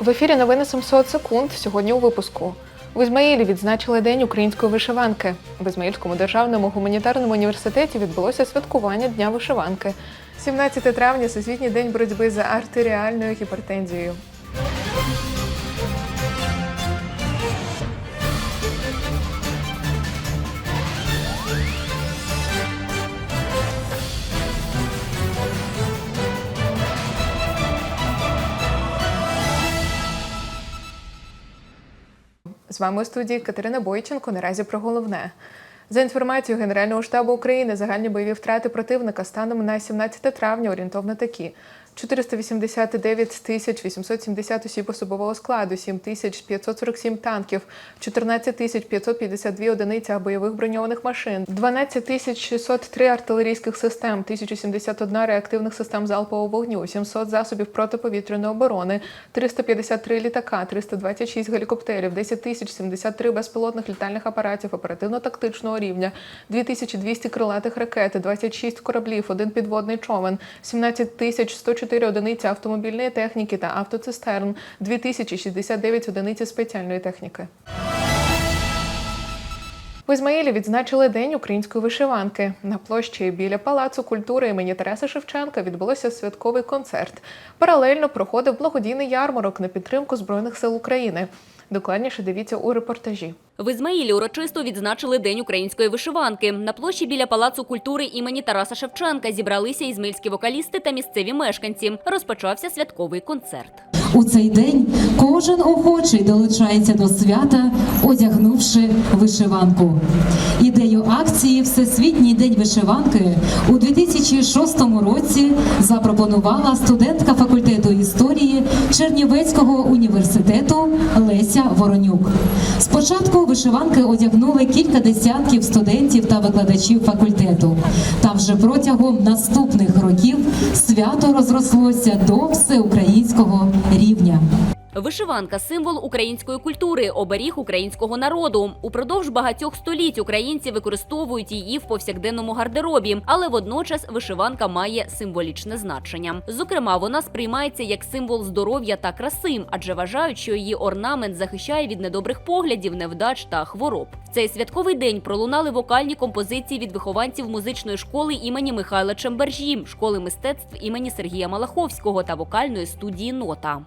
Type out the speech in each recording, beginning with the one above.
В ефірі новини 700 секунд. Сьогодні у випуску. В Ізмаїлі відзначили День української вишиванки. В Ізмаїльському державному гуманітарному університеті відбулося святкування Дня вишиванки. 17 травня Всесвітній день боротьби за артеріальною гіпертензією. З вами у студії Катерина Бойченко. Наразі про головне. За інформацією Генерального штабу України, загальні бойові втрати противника станом на 17 травня орієнтовно такі: 489 тисяч 870 осіб особового складу, 7 тисяч 547 танків, 14 тисяч 552 одиниці бойових броньованих машин, 12 тисяч 603 артилерійських систем, 1071 реактивних систем залпового вогню, 700 засобів протиповітряної оборони, 353 літака, 326 гелікоптерів, 10 тисяч 73 безпілотних літальних апаратів оперативно-тактичного рівня, 2200 крилатих ракет, 26 кораблів, один підводний човен, 17 тисяч 104 одиниці автомобільної техніки та автоцистерн, 2069 одиниці спеціальної техніки. В Ізмаїлі відзначили День української вишиванки. На площі біля Палацу культури імені Тараса Шевченка відбулося святковий концерт. Паралельно проходив благодійний ярмарок на підтримку Збройних сил України. Докладніше дивіться у репортажі. В Ізмаїлі урочисто відзначили День української вишиванки. На площі біля Палацу культури імені Тараса Шевченка зібралися ізмаїльські вокалісти та місцеві мешканці. Розпочався святковий концерт. У цей день кожен охочий долучається до свята, одягнувши вишиванку. Ідею акції Всесвітній день вишиванки у 2006 році запропонувала студентка факультету історії Чернівецького університету Леся Воронюк. Спочатку вишиванки одягнули кілька десятків студентів та викладачів факультету. Та вже протягом наступних років свято розрослося до всеукраїнського рівня. Вишиванка символ української культури, оберіг українського народу. Упродовж багатьох століть українці використовують її в повсякденному гардеробі, але водночас вишиванка має символічне значення. Зокрема, вона сприймається як символ здоров'я та краси, адже вважають, що її орнамент захищає від недобрих поглядів, невдач та хвороб. В цей святковий день пролунали вокальні композиції від вихованців музичної школи імені Михайла Чембержі, школи мистецтв імені Сергія Малаховського та вокальної студії Нота.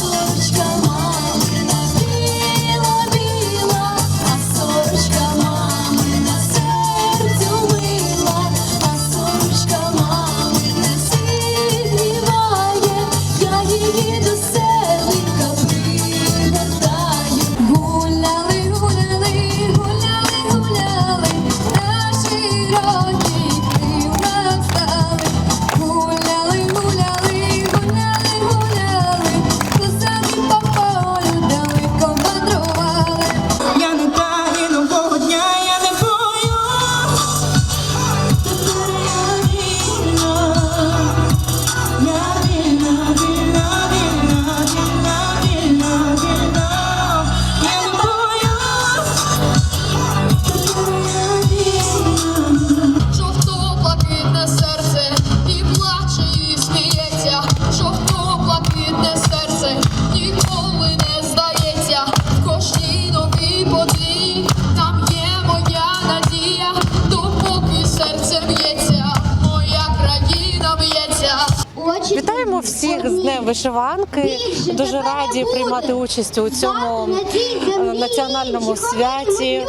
А вишиванки. Дуже раді приймати участь у цьому е, національному святі.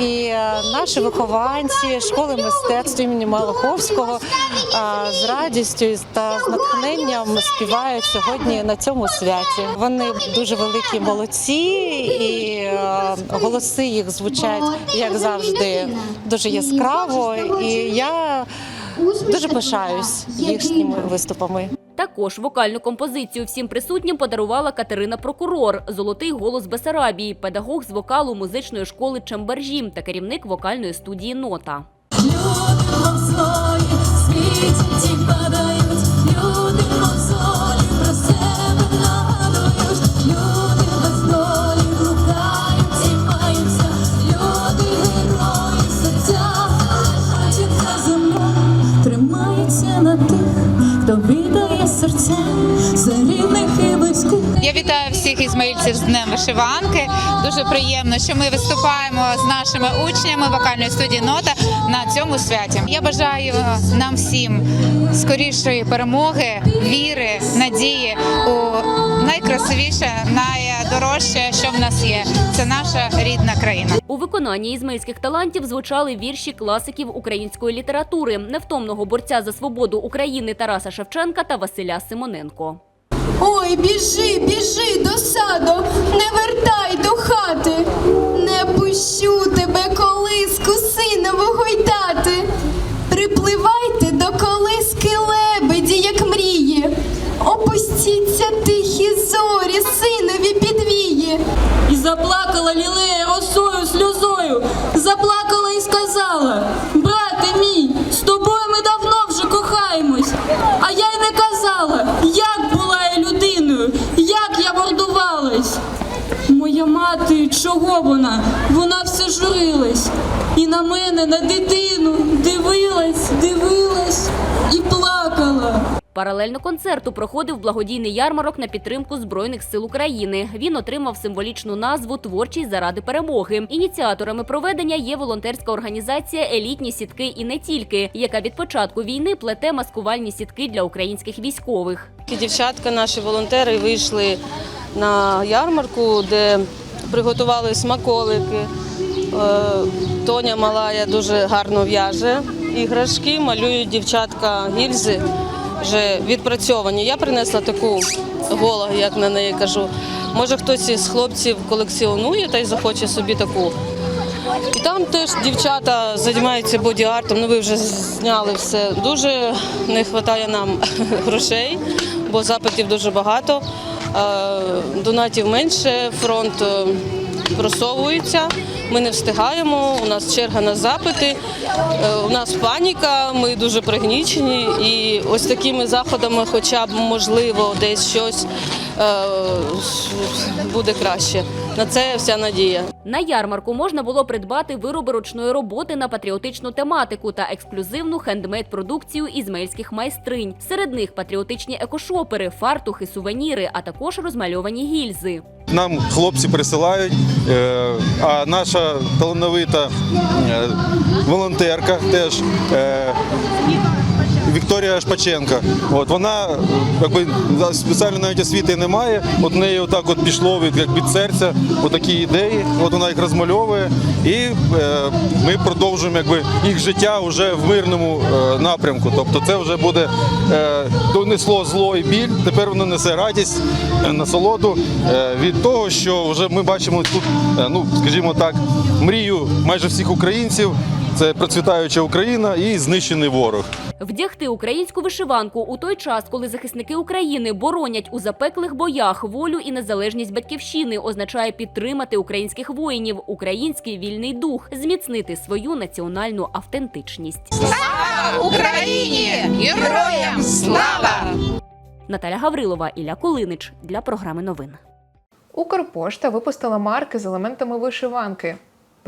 І е, наші вихованці школи мистецтв імені Малаховського з радістю та з натхненням співають сьогодні на цьому святі. Вони дуже великі молодці, і е, голоси їх звучать як завжди дуже яскраво. І я дуже пишаюсь їхніми виступами. Також вокальну композицію всім присутнім подарувала Катерина Прокурор, золотий голос Бесарабії, педагог з вокалу музичної школи Чембержі та керівник вокальної студії Нота. Тримається на тих, хто віддає серця за рідних і близьких. Я вітаю всіх ізмаїльців з Днем вишиванки. Дуже приємно, що ми виступаємо з нашими учнями вокальної студії Нота на цьому святі. Я бажаю нам всім скорішої перемоги, віри, надії у найкрасивіше, найдорожче, що в нас є. Це наша рідна країна. У виконанні ізмаїльських талантів звучали вірші класиків української літератури, невтомного борця за свободу України Тараса Шевченка та Василя Симоненко. Ой, біжи, біжи до саду, не вертай до хати, не пущу мене, на дитину, дивилась, дивилась і плакала. Паралельно концерту проходив благодійний ярмарок на підтримку Збройних сил України. Він отримав символічну назву Творчість заради перемоги. Ініціаторами проведення є волонтерська організація Елітні сітки і не тільки, яка від початку війни плете маскувальні сітки для українських військових. Дівчатка, наші волонтери вийшли на ярмарку, де приготували смаколики. Е, Тоня Малая дуже гарно в'яже іграшки, малюють дівчатка гільзи вже відпрацьовані. Я принесла таку голову, як на неї кажу. Може хтось із хлопців колекціонує та й захоче собі таку. І там теж дівчата займаються боді-артом, ну ви вже зняли все. Дуже не вистачає нам грошей, бо запитів дуже багато. Е, Донатів менше, фронт е, просовується. Ми не встигаємо, у нас черга на запити, е, у нас паніка, ми дуже пригнічені. І ось такими заходами, хоча б можливо, десь щось буде краще. На це вся надія. На ярмарку можна було придбати вироби ручної роботи на патріотичну тематику та ексклюзивну хендмейд-продукцію ізмаїльських майстринь. Серед них патріотичні екошопери, фартухи, сувеніри, а також розмальовані гільзи. Нам хлопці присилають, е, а наша талановита е, волонтерка теж. Вікторія Шпаченка. От вона якби спеціально навіть освіти немає. От неї отак от пішло від як від серця отакі ідеї. От вона їх розмальовує, і е, ми продовжуємо якби їх життя вже в мирному е, напрямку. Тобто, це вже буде е, донесло зло і біль. Тепер воно несе радість, е, насолоду е, від того, що вже ми бачимо тут, е, ну скажімо так, мрію майже всіх українців. Це процвітаюча Україна і знищений ворог. Вдягти українську вишиванку у той час, коли захисники України боронять у запеклих боях волю і незалежність батьківщини, означає підтримати українських воїнів, український вільний дух, зміцнити свою національну автентичність. Слава Україні! Героям слава! Наталя Гаврилова, Ілля Кулинич для програми новин. Укрпошта випустила марки з елементами вишиванки.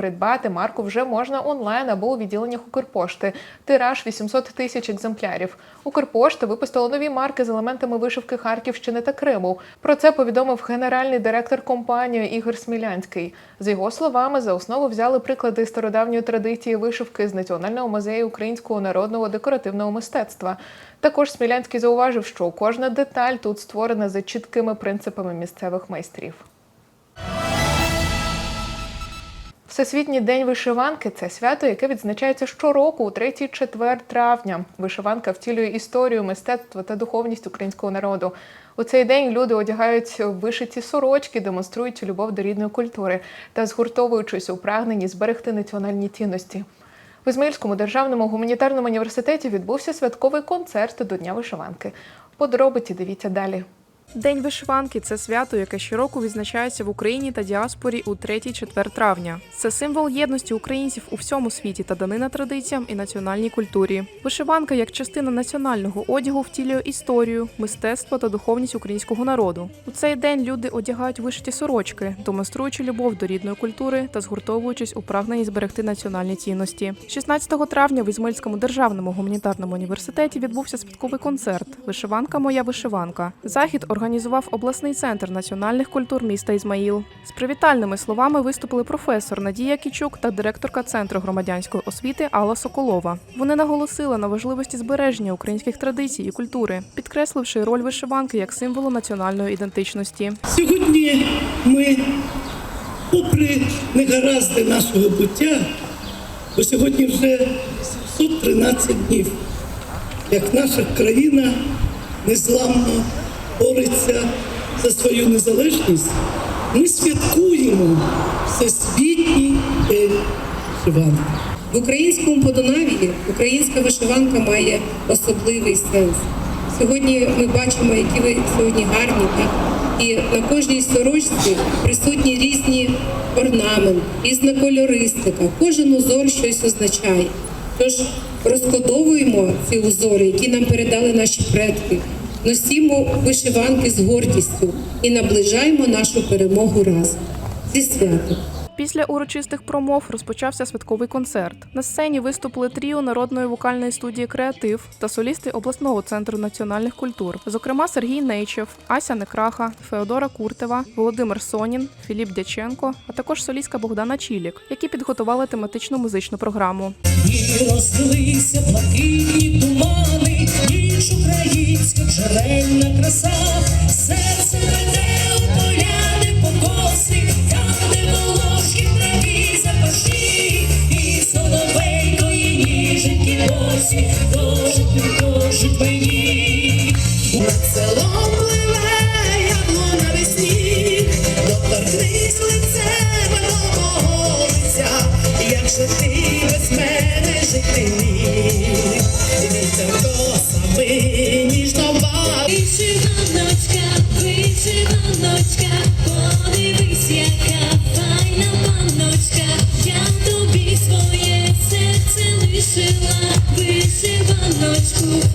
Придбати марку вже можна онлайн або у відділеннях Укрпошти. Тираж 800 тисяч екземплярів. Укрпошта випустила нові марки з елементами вишивки Харківщини та Криму. Про це повідомив генеральний директор компанії Ігор Смілянський. За його словами, за основу взяли приклади стародавньої традиції вишивки з Національного музею українського народного декоративного мистецтва. Також Смілянський зауважив, що кожна деталь тут створена за чіткими принципами місцевих майстрів. Всесвітній день вишиванки це свято, яке відзначається щороку у третій четвер травня. Вишиванка втілює історію, мистецтво та духовність українського народу. У цей день люди одягають вишиті сорочки, демонструють любов до рідної культури та згуртовуючись у прагненні зберегти національні цінності. В Ізмаїльському державному гуманітарному університеті відбувся святковий концерт до Дня вишиванки. Подробиці дивіться далі. День вишиванки це свято, яке щороку відзначається в Україні та діаспорі у 3-4 травня. Це символ єдності українців у всьому світі та данина традиціям і національній культурі. Вишиванка як частина національного одягу втілює історію, мистецтво та духовність українського народу. У цей день люди одягають вишиті сорочки, демонструючи любов до рідної культури та згуртовуючись у прагненні зберегти національні цінності. 16 травня в Ізмаїльському державному гуманітарному університеті відбувся святковий концерт Вишиванка моя вишиванка. Захід організував обласний центр національних культур міста Ізмаїл. З привітальними словами виступили професор Надія Кічук та директорка центру громадянської освіти Алла Соколова. Вони наголосили на важливості збереження українських традицій і культури, підкресливши роль вишиванки як символу національної ідентичності. Сьогодні ми, попри негаразди нашого буття, бо сьогодні вже 713 днів, як наша країна незламно бореться за свою незалежність, ми святкуємо Всесвітній день вишиванки. В українському Подонавії українська вишиванка має особливий сенс. Сьогодні ми бачимо, які ви сьогодні гарні, і на кожній сорочці присутні різні орнаменти, різна кольористика. Кожен узор щось означає. Тож розкодовуємо ці узори, які нам передали наші предки, носімо вишиванки з гордістю і наближаємо нашу перемогу разом. Зі святом! Після урочистих промов розпочався святковий концерт. На сцені виступили тріо народної вокальної студії Креатив та солісти обласного центру національних культур, зокрема Сергій Нейчев, Ася Некраха, Феодора Куртева, Володимир Сонін, Філіп Дяченко, а також солістка Богдана Чілік, які підготували тематичну музичну програму. І тумани, ніч українська джерельна краса, серце веде у поляни покоси, там, де волошки траві запаші, і соловейкої ніженькі босі, дожить, дожить мені. Над селом пливе яблуна весні, доторкнись лицем мого лиця, як же ти без мене жити вишиваночка, подивись, яка файна панночка, я тобі своє серце лишила, вишиваночку,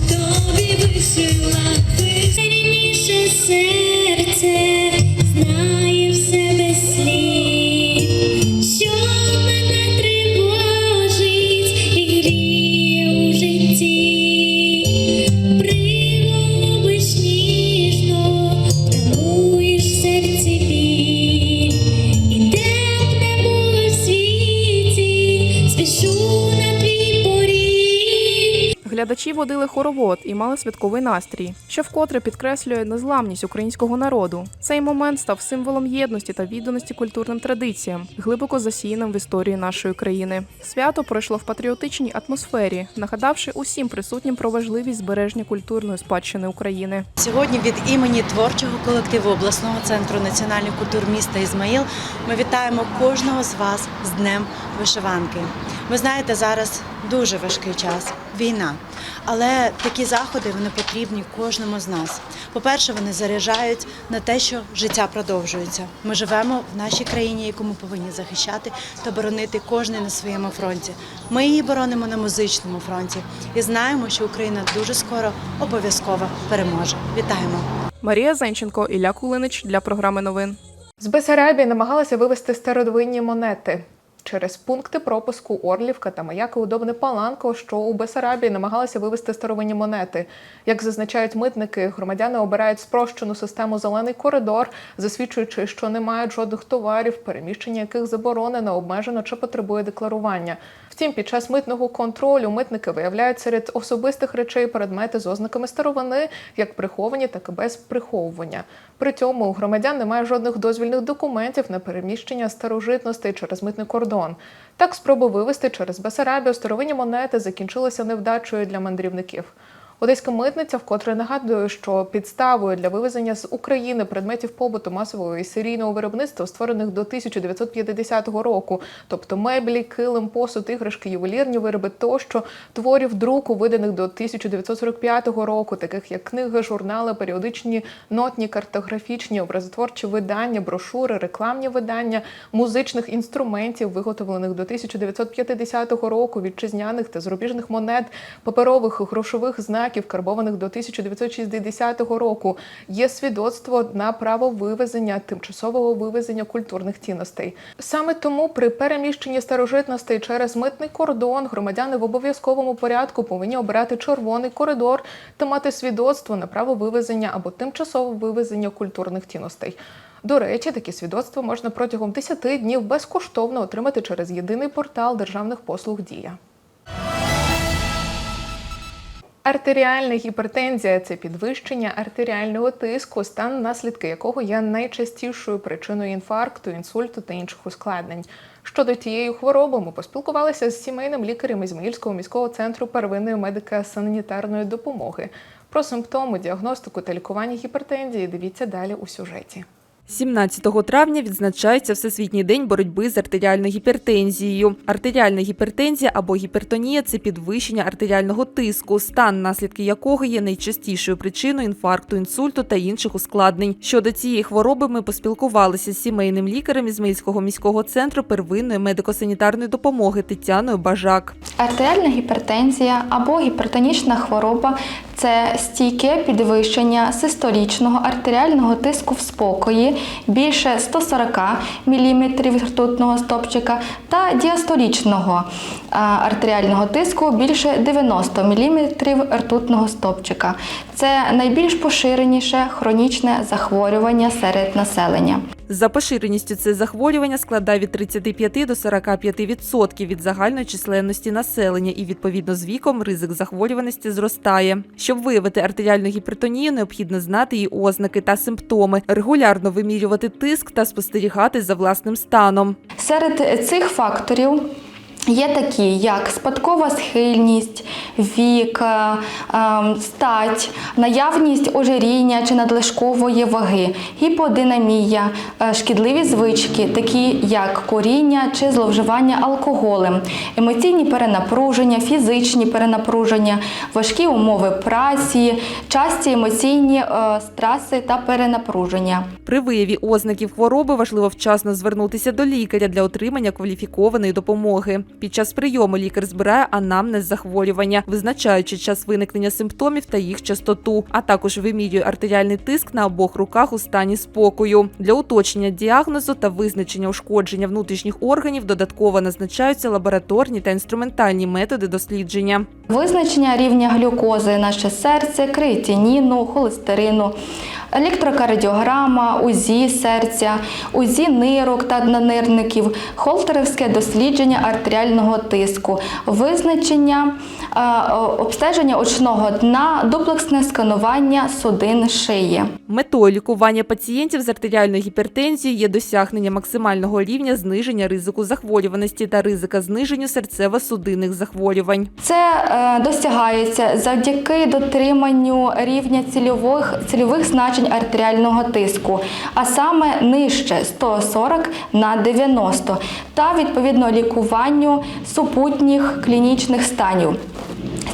Глядачі водили хоровод і мали святковий настрій, що вкотре підкреслює незламність українського народу. Цей момент став символом єдності та відданості культурним традиціям, глибоко засіяним в історії нашої країни. Свято пройшло в патріотичній атмосфері, нагадавши усім присутнім про важливість збереження культурної спадщини України. Сьогодні від імені творчого колективу обласного центру національних культур міста Ізмаїл ми вітаємо кожного з вас з Днем вишиванки. Ви знаєте, зараз дуже важкий час війна. Але такі заходи вони потрібні кожному з нас. По-перше, вони заряджають на те, що життя продовжується. Ми живемо в нашій країні, яку ми повинні захищати та боронити кожен на своєму фронті. Ми її боронимо на музичному фронті і знаємо, що Україна дуже скоро обов'язково переможе. Вітаємо! Марія Зенченко, Ілля Кулинич для програми новин. З Бесарабії намагалися вивезти стародавинні монети. Через пункти пропуску Орлівка та маяки Удобне Паланко, що у Бесарабії намагалися вивезти старовинні монети. Як зазначають митники, громадяни обирають спрощену систему зелений коридор, засвідчуючи, що не мають жодних товарів, переміщення яких заборонено, обмежено чи потребує декларування. Втім, під час митного контролю митники виявляють серед особистих речей предмети з ознаками старовини, як приховані, так і без приховування. При цьому громадян немає жодних дозвільних документів на переміщення старожитностей через митний кордон. Так, спроби вивезти через Бесарабію старовинні монети закінчилися невдачею для мандрівників. Одеська митниця вкотре нагадує, що підставою для вивезення з України предметів побуту масового і серійного виробництва, створених до 1950 року, тобто меблі, килим, посуд, іграшки, ювелірні вироби тощо, творів друку, виданих до 1945 року, таких як книги, журнали, періодичні нотні, картографічні, образотворчі видання, брошури, рекламні видання, музичних інструментів, виготовлених до 1950 року, вітчизняних та зарубіжних монет, паперових грошових знаків, знаків, карбованих до 1960 року. Є свідоцтво на право вивезення, тимчасового вивезення культурних цінностей. Саме тому при переміщенні старожитностей через митний кордон громадяни в обов'язковому порядку повинні обирати червоний коридор та мати свідоцтво на право вивезення або тимчасове вивезення культурних цінностей. До речі, такі свідоцтва можна протягом 10 днів безкоштовно отримати через єдиний портал державних послуг Дія. Артеріальна гіпертензія це підвищення артеріального тиску, стан наслідки якого є найчастішою причиною інфаркту, інсульту та інших ускладнень. Щодо тієї хвороби, ми поспілкувалися з сімейним лікарем Ізмаїльського міського центру первинної медико-санітарної допомоги. Про симптоми, діагностику та лікування гіпертензії дивіться далі у сюжеті. 17 травня відзначається Всесвітній день боротьби з артеріальною гіпертензією. Артеріальна гіпертензія або гіпертонія це підвищення артеріального тиску, стан наслідки якого є найчастішою причиною інфаркту, інсульту та інших ускладнень. Щодо цієї хвороби ми поспілкувалися з сімейним лікарем Ізмаїльського міського центру первинної медико-санітарної допомоги Тетяною Бажак. Артеріальна гіпертензія або гіпертонічна хвороба це стійке підвищення систолічного артеріального тиску в спокої більше 140 мм ртутного стопчика та діастолічного артеріального тиску більше 90 мм ртутного стопчика. Це найбільш поширеніше хронічне захворювання серед населення. За поширеністю це захворювання складає від 35 до 45% від загальної численності населення, і відповідно з віком ризик захворюваності зростає. Щоб виявити артеріальну гіпертонію, необхідно знати її ознаки та симптоми, регулярно вимірювати тиск та спостерігати за власним станом. Серед цих факторів є такі, як спадкова схильність, вік, е, ем, стать, наявність ожиріння чи надлишкової ваги, гіподинамія, е, шкідливі звички, такі як куріння чи зловживання алкоголем, емоційні перенапруження, фізичні перенапруження, важкі умови праці, часті емоційні е, стреси та перенапруження. При вияві ознаків хвороби важливо вчасно звернутися до лікаря для отримання кваліфікованої допомоги. Під час прийому лікар збирає анамнез захворювання, визначаючи час виникнення симптомів та їх частоту, а також вимірює артеріальний тиск на обох руках у стані спокою. Для уточнення діагнозу та визначення ушкодження внутрішніх органів додатково назначаються лабораторні та інструментальні методи дослідження. Визначення рівня глюкози, наше серце, креатиніну, холестерину, електрокардіограма, УЗІ серця, УЗІ нирок та наднирників, холтерівське дослідження артеріального тиску, визначення обстеження очного дна, дуплексне сканування судин шиї. Метою лікування пацієнтів з артеріальною гіпертензією є досягнення максимального рівня зниження ризику захворюваності та ризика зниження серцево-судинних захворювань. Це е, досягається завдяки дотриманню рівня цільових, цільових значень артеріального тиску, а саме нижче 140 на 90 та відповідно лікуванню супутніх клінічних станів.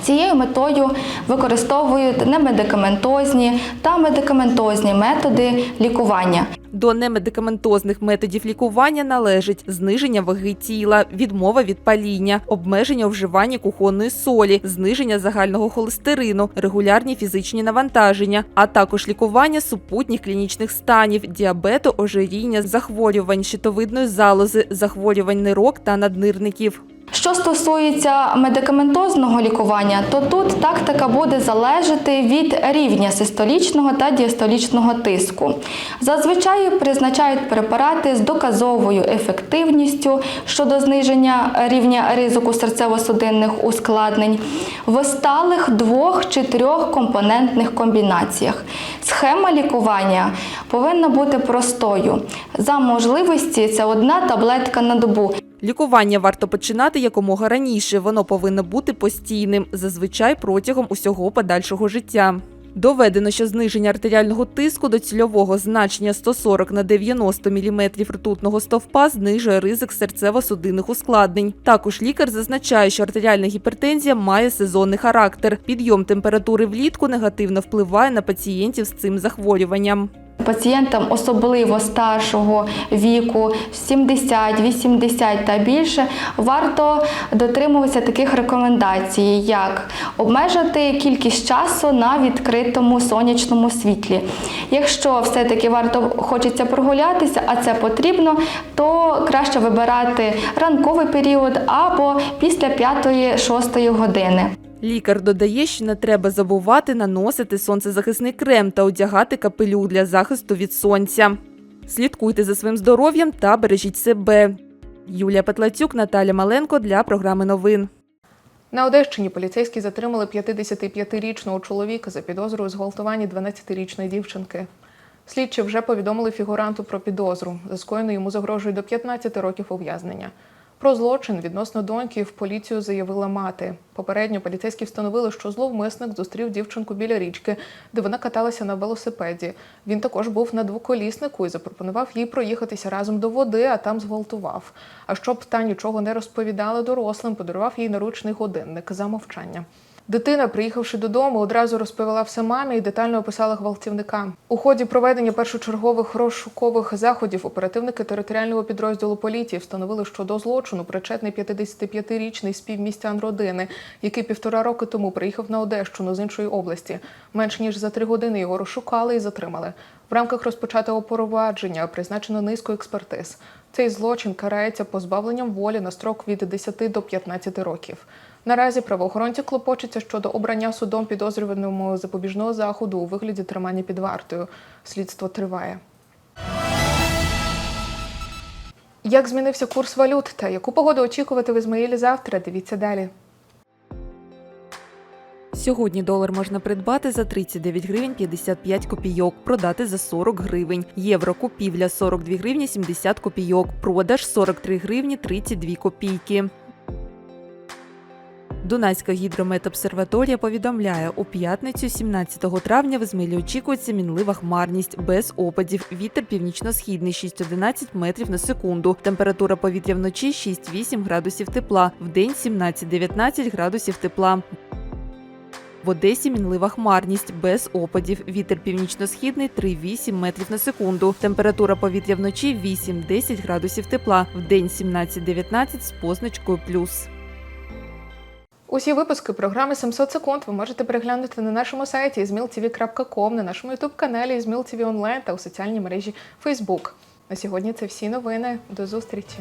Цією метою використовують немедикаментозні та медикаментозні методи лікування. До немедикаментозних методів лікування належить зниження ваги тіла, відмова від паління, обмеження вживання кухонної солі, зниження загального холестерину, регулярні фізичні навантаження, а також лікування супутніх клінічних станів, діабету, ожиріння, захворювань щитовидної залози, захворювань нирок та наднирників. Що стосується медикаментозного лікування, то тут тактика буде залежати від рівня систолічного та діастолічного тиску. Зазвичай призначають препарати з доказовою ефективністю щодо зниження рівня ризику серцево-судинних ускладнень в сталих двох чи трьох компонентних комбінаціях. Схема лікування повинна бути простою. За можливості це одна таблетка на добу. Лікування варто починати якомога раніше. Воно повинно бути постійним, зазвичай протягом усього подальшого життя. Доведено, що зниження артеріального тиску до цільового значення 140 на 90 мм ртутного стовпа знижує ризик серцево-судинних ускладнень. Також лікар зазначає, що артеріальна гіпертензія має сезонний характер. Підйом температури влітку негативно впливає на пацієнтів з цим захворюванням. Пацієнтам, особливо старшого віку, 70, 80 та більше, варто дотримуватися таких рекомендацій, як обмежити кількість часу на відкритому сонячному світлі. Якщо все-таки варто хочеться прогулятися, а це потрібно, то краще вибирати ранковий період або після 5-6 години. Лікар додає, що не треба забувати наносити сонцезахисний крем та одягати капелюх для захисту від сонця. Слідкуйте за своїм здоров'ям та бережіть себе. Юлія Петлацюк, Наталя Маленко для програми новин. На Одещині поліцейські затримали 55-річного чоловіка за підозрою у зґвалтуванні 12-річної дівчинки. Слідчі вже повідомили фігуранту про підозру. За скоєно йому загрожує до 15 років ув'язнення. Про злочин відносно доньки в поліцію заявила мати. Попередньо поліцейські встановили, що зловмисник зустрів дівчинку біля річки, де вона каталася на велосипеді. Він також був на двоколіснику і запропонував їй проїхатися разом до води, а там зґвалтував. А щоб та нічого не розповідала дорослим, подарував їй наручний годинник за мовчання. Дитина, приїхавши додому, одразу розповіла все мамі і детально описала гвалтівника. У ході проведення першочергових розшукових заходів оперативники територіального підрозділу поліції встановили, що до злочину причетний 55-річний співмістян родини, який півтора роки тому приїхав на Одещину з іншої області. Менш ніж за три години його розшукали і затримали. В рамках розпочатого провадження призначено низку експертиз. Цей злочин карається позбавленням волі на строк від 10 до 15 років. Наразі правоохоронці клопочуться щодо обрання судом підозрюваному запобіжного заходу у вигляді тримання під вартою. Слідство триває. Як змінився курс валют та яку погоду очікувати в Ізмаїлі завтра? Дивіться далі. Сьогодні долар можна придбати за 39 гривень 55 копійок, продати за 40 гривень. Євро купівля 42 гривні 70 копійок, продаж 43 гривні 32 копійки. Дунайська гідрометобсерваторія повідомляє, у п'ятницю, 17 травня, в Ізмаїлі очікується мінлива хмарність без опадів. Вітер північно-східний 6-11 метрів на секунду. Температура повітря вночі 6-8 градусів тепла, вдень 17-19 градусів тепла. В Одесі мінлива хмарність без опадів. Вітер північно-східний 3-8 метрів на секунду. Температура повітря вночі 8-10 градусів тепла. Вдень 17-19 з позначкою плюс. Усі випуски програми 700 секунд ви можете переглянути на нашому сайті izmailtv.com, на нашому ютуб-каналі Izmail онлайн та у соціальній мережі Facebook. На сьогодні це всі новини. До зустрічі!